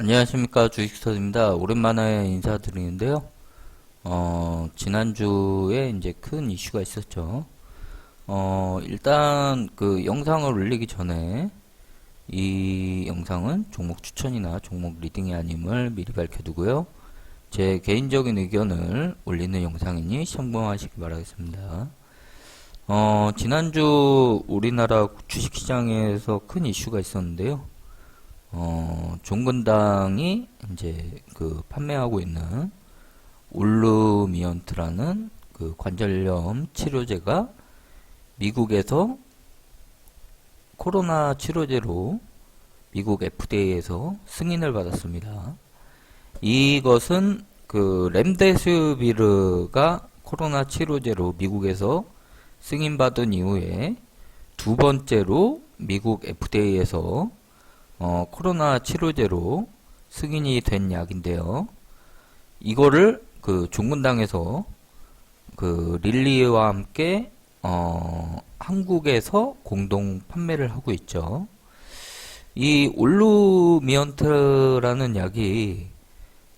안녕하십니까 주식스터디입니다. 오랜만에 인사드리는데요. 어, 지난주에 이제 큰 이슈가 있었죠. 어, 일단 그 영상을 올리기 전에 이 영상은 종목 추천이나 종목 리딩이 아님을 미리 밝혀두고요. 제 개인적인 의견을 올리는 영상이니 참고하시기 바라겠습니다. 어, 지난주 우리나라 주식시장에서 큰 이슈가 있었는데요. 어, 종근당이 이제 그 판매하고 있는 울루미언트라는 그 관절염 치료제가 미국에서 코로나 치료제로 미국 FDA에서 승인을 받았습니다. 이것은 그 렘데스비르가 코로나 치료제로 미국에서 승인받은 이후에 두 번째로 미국 FDA에서 어, 코로나 치료제로 승인이 된 약인데요. 이거를 그 종근당에서 그 릴리와 함께 어, 한국에서 공동 판매를 하고 있죠. 이 올루미언트라는 약이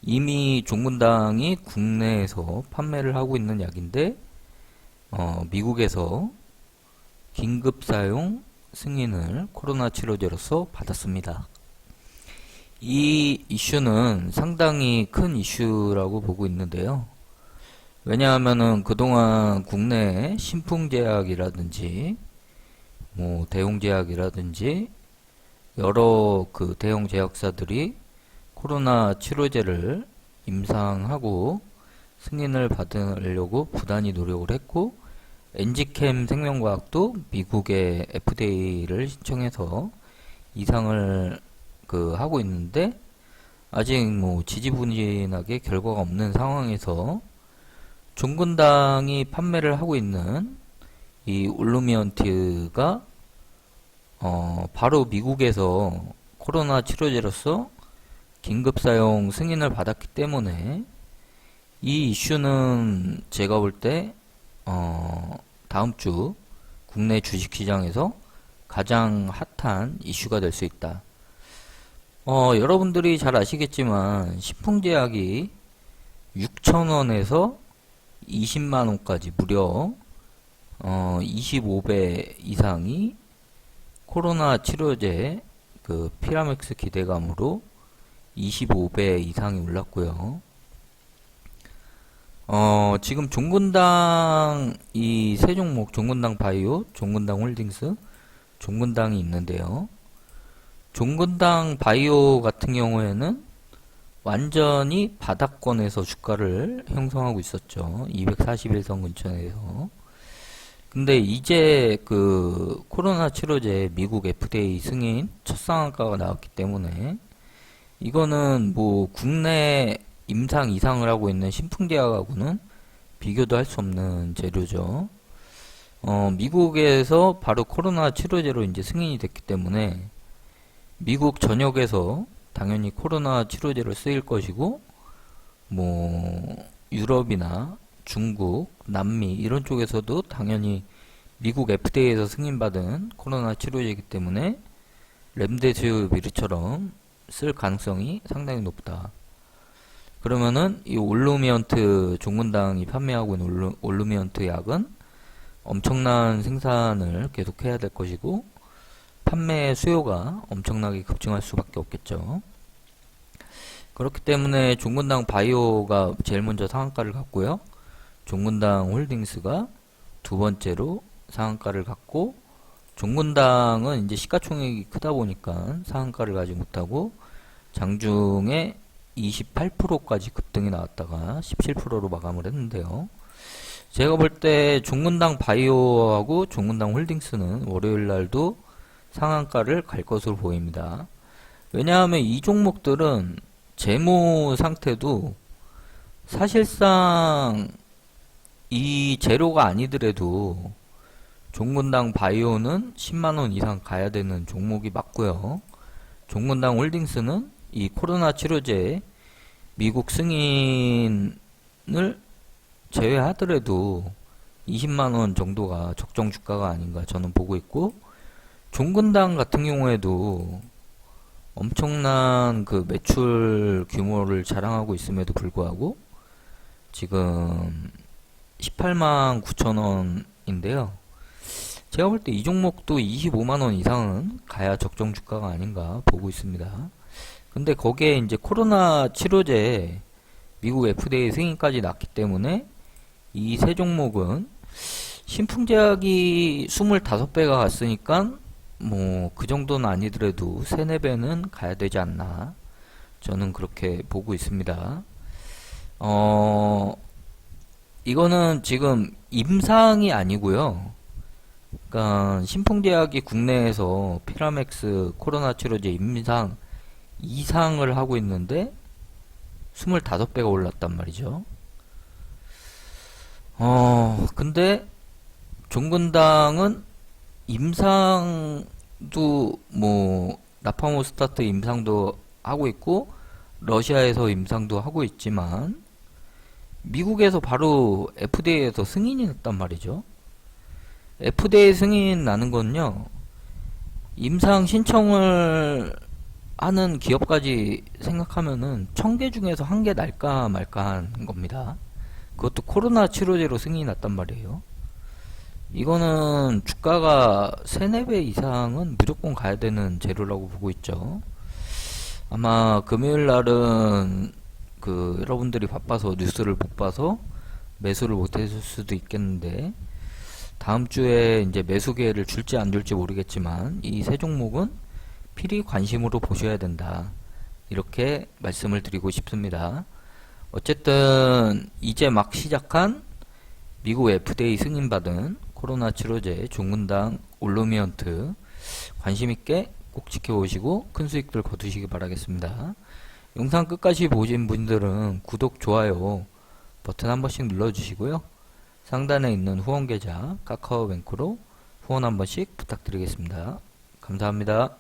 이미 종근당이 국내에서 판매를 하고 있는 약인데 어, 미국에서 긴급 사용 승인을 코로나 치료제로서 받았습니다. 이 이슈는 상당히 큰 이슈라고 보고 있는데요. 왜냐하면은 그동안 국내 신풍제약이라든지 뭐 대웅제약이라든지 여러 그 대형 제약사들이 코로나 치료제를 임상하고 승인을 받으려고 부단히 노력을 했고 엔지캠 생명과학도 미국의 FDA를 신청해서 이상을 그 하고 있는데 아직 뭐 지지부진하게 결과가 없는 상황에서 종근당이 판매를 하고 있는 이 올루미언트가 어 바로 미국에서 코로나 치료제로서 긴급 사용 승인을 받았기 때문에 이 이슈는 제가 볼 때 어, 다음 주 국내 주식시장에서 가장 핫한 이슈가 될 수 있다. 어, 여러분들이 잘 아시겠지만 식품제약이 6,000원에서 20만원까지 무려 어, 25배 이상이 코로나 치료제 그 피라맥스 기대감으로 25배 이상이 올랐고요. 어, 지금 종근당 이 세 종목 종근당 바이오, 종근당 홀딩스, 종근당이 있는데요. 종근당 바이오 같은 경우에는 완전히 바닥권에서 주가를 형성하고 있었죠. 241선 근처에서. 근데 이제 그 코로나 치료제 미국 FDA 승인 첫 상한가가 나왔기 때문에 이거는 뭐 국내 임상 이상을 하고 있는 신풍제약하고는 비교도 할 수 없는 재료죠. 어, 미국에서 바로 코로나 치료제로 이제 승인이 됐기 때문에 미국 전역에서 당연히 코로나 치료제로 쓰일 것이고 뭐 유럽이나 중국, 남미 이런 쪽에서도 당연히 미국 FDA에서 승인받은 코로나 치료제이기 때문에 렘데시비르처럼 쓸 가능성이 상당히 높다. 그러면은 이 올루미언트 종문당이 판매하고 있는 올루, 올루미언트 약은 엄청난 생산을 계속해야 될 것이고 판매 수요가 엄청나게 급증할 수밖에 없겠죠. 그렇기 때문에 종문당 바이오가 제일 먼저 상한가를 갖고요. 종문당 홀딩스가 두 번째로 상한가를 갖고 종문당은 이제 시가총액이 크다 보니까 상한가를 가지 못하고 장중에 28%까지 급등이 나왔다가 17%로 마감을 했는데요. 제가 볼 때 종문당 바이오하고 종문당 홀딩스는 월요일 날도 상한가를 갈 것으로 보입니다. 왜냐하면 이 종목들은 재무 상태도 사실상 이 재료가 아니더라도 종문당 바이오는 10만원 이상 가야 되는 종목이 맞고요. 종문당 홀딩스는 이 코로나 치료제 미국 승인을 제외하더라도 20만 원 정도가 적정 주가가 아닌가 저는 보고 있고 종근당 같은 경우에도 엄청난 그 매출 규모를 자랑하고 있음에도 불구하고 지금 18만 9천 원인데요. 제가 볼 때 이 종목도 25만 원 이상은 가야 적정 주가가 아닌가 보고 있습니다. 근데 거기에 이제 코로나 치료제 미국 FDA 승인까지 났기 때문에 이 세 종목은 신풍제약이 25배가 갔으니까 뭐 그 정도는 아니더라도 3, 4배는 가야 되지 않나 저는 그렇게 보고 있습니다. 어 이거는 지금 임상이 아니고요. 그러니까 신풍제약이 국내에서 피라맥스 코로나 치료제 임상 이상을 하고 있는데 25배가 올랐단 말이죠. 어, 근데 종근당은 임상도 뭐 나파모 스타트 임상도 하고 있고 러시아에서 임상도 하고 있지만 미국에서 바로 FDA에서 승인이 났단 말이죠. FDA 승인 나는 건요. 임상 신청을 하는 기업까지 생각하면은 천 개 중에서 한 개 날까 말까 한 겁니다. 그것도 코로나 치료제로 승인이 났단 말이에요. 이거는 주가가 3, 4배 이상은 무조건 가야 되는 재료라고 보고 있죠. 아마 금요일 날은 그 여러분들이 바빠서 뉴스를 못 봐서 매수를 못 했을 수도 있겠는데 다음 주에 이제 매수 기회를 줄지 안 줄지 모르겠지만 이 세 종목은 필히 관심으로 보셔야 된다. 이렇게 말씀을 드리고 싶습니다. 어쨌든 이제 막 시작한 미국 FDA 승인받은 코로나 치료제 종근당 올로미언트 관심 있게 꼭 지켜보시고 큰 수익들 거두시기 바라겠습니다. 영상 끝까지 보신 분들은 구독, 좋아요 버튼 한 번씩 눌러주시고요. 상단에 있는 후원 계좌 카카오뱅크로 후원 한 번씩 부탁드리겠습니다. 감사합니다.